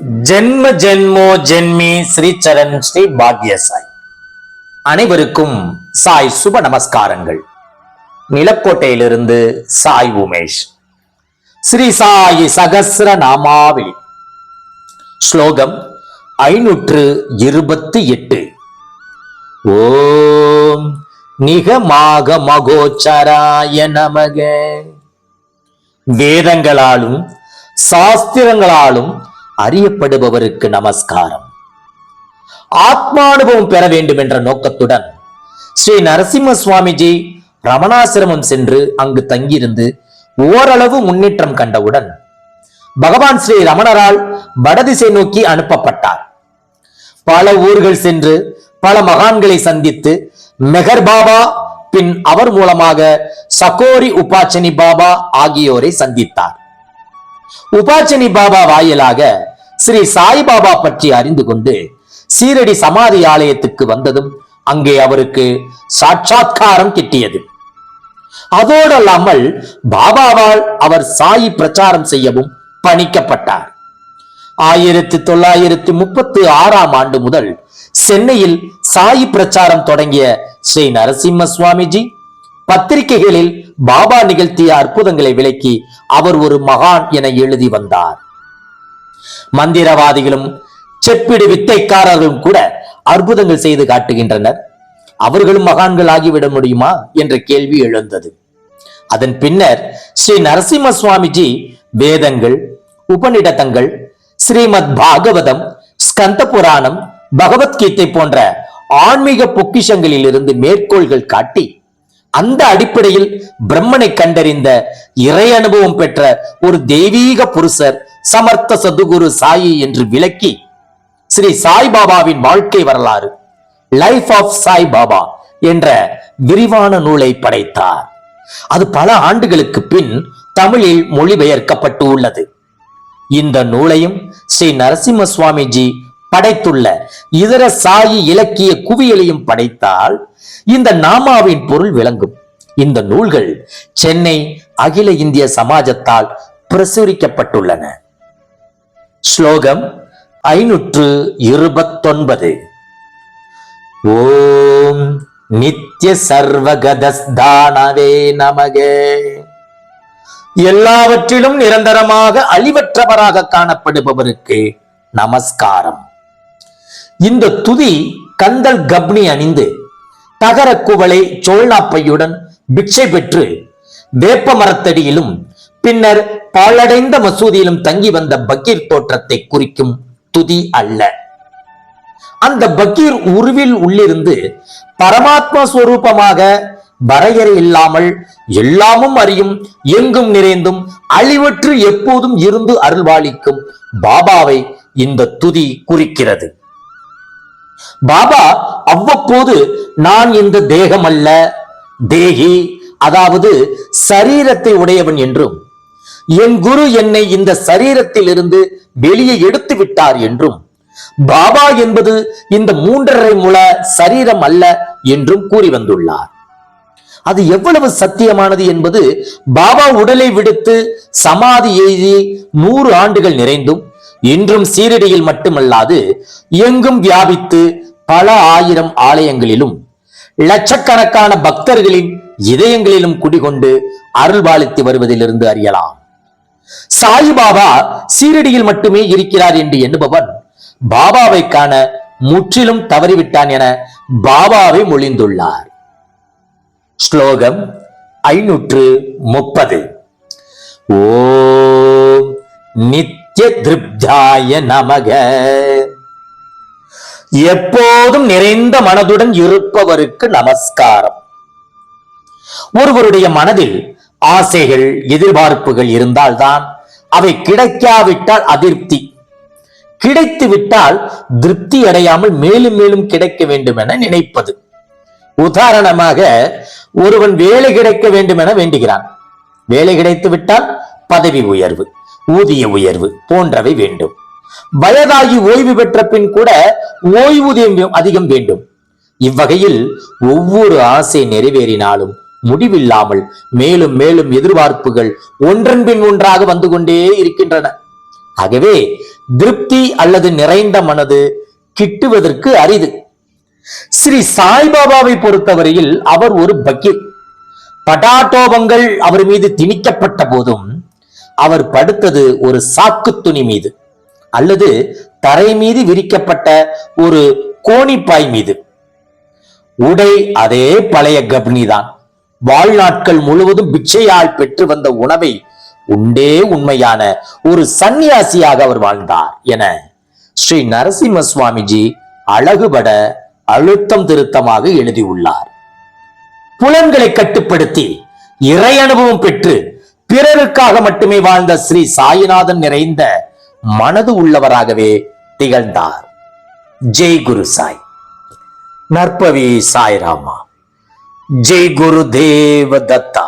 ஜென்ம ஜென்மோ ஜென்மி ஸ்ரீ சரண் ஸ்ரீ பாக்யசாய். அனைவருக்கும் சாய் சுப நமஸ்காரங்கள். நிலக்கோட்டையிலிருந்து சாய் உமேஷ். ஸ்ரீ சாய் சகசிர நாமாவளி. ஸ்லோகம் ஐநூற்று இருபத்தி எட்டு. ஓம் நிகமாக மகோச்சராய நமக. வேதங்களாலும் சாஸ்திரங்களாலும் அறியப்படுபவருக்கு நமஸ்காரம். ஆத்மானுபவம் பெற வேண்டும் என்ற நோக்கத்துடன் ஸ்ரீ நரசிம்ம சுவாமிஜி ரமணாசிரமம் சென்று அங்கு தங்கியிருந்து ஓரளவு முன்னேற்றம் கண்டவுடன் பகவான் ஸ்ரீ ரமணரால் வடதிசை நோக்கி அனுப்பப்பட்டார். பல ஊர்கள் சென்று பல மகான்களை சந்தித்து மெஹர் பாபா பின் அவர் மூலமாக சகோரி உபாச்சனி பாபா ஆகியோரை சந்தித்தார். உபாச்சனி பாபா வாயிலாக ஸ்ரீ சாய்பாபா பற்றி அறிந்து கொண்டு சீரடி சமாதி ஆலயத்துக்கு வந்ததும் அங்கே அவருக்கு சாட்சாத்காரம் கிட்டியது. அதோடல்லாமல் பாபாவால் அவர் சாயி பிரச்சாரம் செய்யவும் பணிக்கப்பட்டார். ஆயிரத்தி தொள்ளாயிரத்தி முப்பத்தி ஆறாம் ஆண்டு முதல் சென்னையில் சாயி பிரச்சாரம் தொடங்கிய ஸ்ரீ நரசிம்ம சுவாமிஜி பத்திரிகைகளில் பாபா நிகழ்த்திய அற்புதங்களை விளக்கி அவர் ஒரு மகான் என எழுதி வந்தார். மந்திரவாதிகளும் செப்பிடு வித்தைக்காரர்களும் கூட அற்புதங்கள் செய்து காட்டுகின்றனர். அவர்களும் மகான்கள் ஆகிவிட முடியுமா என்ற கேள்வி எழுந்தது. அதன் பின்னர் ஸ்ரீ நரசிம்ம சுவாமிஜி வேதங்கள் உபநிடதங்கள் ஸ்ரீமத் பாகவதம் ஸ்கந்த புராணம் பகவத்கீதை போன்ற ஆன்மீக பொக்கிஷங்களில் இருந்து மேற்கோள்கள் காட்டி அந்த அடிப்படையில் பிரம்மனை கண்டறிந்த இறை அனுபவம் பெற்ற ஒரு தெய்வீக புருஷர் சமர்த்த சதுகுரு சாயி என்று விளக்கி ஸ்ரீ சாய்பாபாவின் வாழ்க்கை வரலாறு லைஃப் ஆஃப் சாய் பாபா என்ற விரிவான நூலை படைத்தார். அது பல ஆண்டுகளுக்கு பின் தமிழில் மொழிபெயர்க்கப்பட்டு உள்ளது இந்த நூலையும் ஸ்ரீ நரசிம்ம சுவாமிஜி படைத்துள்ள இதர சாயி இலக்கிய குவியலையும் படைத்தால் இந்த நாமாவின் பொருள் விளங்கும். இந்த நூல்கள் சென்னை அகில இந்திய சமாஜத்தால் பிரசுரிக்கப்பட்டுள்ளன. ஸ்லோகம் ஐநூற்று இருபத்தொன்பது. ஓம் நித்ய சர்வகதஸ்தானவே நமகே. எல்லாவற்றிலும் நிரந்தரமாக அழிவற்றவராக காணப்படுபவருக்கு நமஸ்காரம். இந்த துதி கந்தல் கப்னி அணிந்து தகர குவளை சோழ்நாப்பையுடன் பிட்சை பெற்று வேப்ப மரத்தடியிலும் பின்னர் பாழடைந்த மசூதியிலும் தங்கி வந்த பக்கீர் தோற்றத்தை குறிக்கும் துதி அல்ல. அந்த பக்கீர் உருவில் உள்ளிருந்து பரமாத்மா சுரூபமாக வரையறை இல்லாமல் எல்லாமும் அறியும் எங்கும் நிறைந்தும் அழிவற்று எப்போதும் இருந்து அருள்வாளிக்கும் பாபாவை இந்த துதி குறிக்கிறது. பாபா அவ்வப்போது நான் இந்த தேகம் அல்ல தேகி அதாவது சரீரத்தை உடையவன் என்றும் என் குரு என்னை இந்த சரீரத்தில் இருந்து வெளியே எடுத்து விட்டார் என்றும் பாபா என்பது இந்த மூன்றரை முழ சரீரம் அல்ல என்றும் கூறி வந்துள்ளார். அது எவ்வளவு சத்தியமானது என்பது பாபா உடலை விடுத்து சமாதி எழுதி நூறு ஆண்டுகள் நிறைந்தும் இன்றும் சீரடியில் மட்டுமல்லாது எங்கும் வியாபித்து பல ஆயிரம் ஆலயங்களிலும் லட்சக்கணக்கான பக்தர்களின் இதயங்களிலும் குடிகொண்டு அருள்பாலித்து வருவதிலிருந்து அறியலாம். சாயிபாபா சீரடியில் மட்டுமே இருக்கிறார் என்று எண்ணுபவன் பாபாவை காண முற்றிலும் தவறிவிட்டான் என பாபாவை மொழிந்துள்ளார். ஸ்லோகம் ஐநூற்று முப்பது. ஓம் நித்ய திருப்தாய நமக. எப்போதும் நிறைந்த மனதுடன் இருப்பவருக்கு நமஸ்காரம். ஒருவருடைய மனதில் ஆசைகள் எதிர்பார்ப்புகள் இருந்தால்தான் அவை கிடைக்காவிட்டால் அதிருப்தி. கிடைத்து விட்டால் திருப்தி அடையாமல் மேலும் மேலும் கிடைக்க வேண்டும் என நினைப்பது. உதாரணமாக ஒருவன் வேலை கிடைக்க வேண்டும் என வேண்டுகிறான். வேலை கிடைத்து விட்டால் பதவி உயர்வு ஊதிய உயர்வு போன்றவை வேண்டும். வயதாகி ஓய்வு பெற்ற பின் கூட ஓய்வூதியம் அதிகம் வேண்டும். இவ்வகையில் ஒவ்வொரு ஆசை நிறைவேறினாலும் முடிவில்லாமல் மேலும் மேலும் எதிர்பார்ப்புகள் ஒன்றன் பின் ஒன்றாக வந்து கொண்டே இருக்கின்றன. ஆகவே திருப்தி அல்லது நிறைந்த மனது கிட்டுவதற்கு அரிது. ஸ்ரீ சாய்பாபாவை பொறுத்தவரையில் அவர் ஒரு பக்கீர் படாட்டோபங்கள் அவர் மீது திணிக்கப்பட்ட போதும் அவர் படுத்தது ஒரு சாக்கு துணி மீது அல்லது தரை மீது விரிக்கப்பட்ட ஒரு கோணிப்பாய் மீது. உடை அதே பழைய கபினிதான். வாழ்நாட்கள் முழுவதும் பிச்சையால் பெற்று வந்த உணவை உண்டே உண்மையான ஒரு சந்நியாசியாக அவர் வாழ்ந்தார் என ஸ்ரீ நரசிம்ம சுவாமிஜி அழகுபட அழுத்தம் திருத்தமாக எழுதியுள்ளார். புலன்களை கட்டுப்படுத்தி இறை அனுபவம் பெற்று பிறருக்காக மட்டுமே வாழ்ந்த ஸ்ரீ சாயிநாதன் நிறைந்த மனது உள்ளவராகவே திகழ்ந்தார். ஜெய் குரு சாய். நற்பவி சாய்ராமா. ஜெய் குரு தேவ தத்தா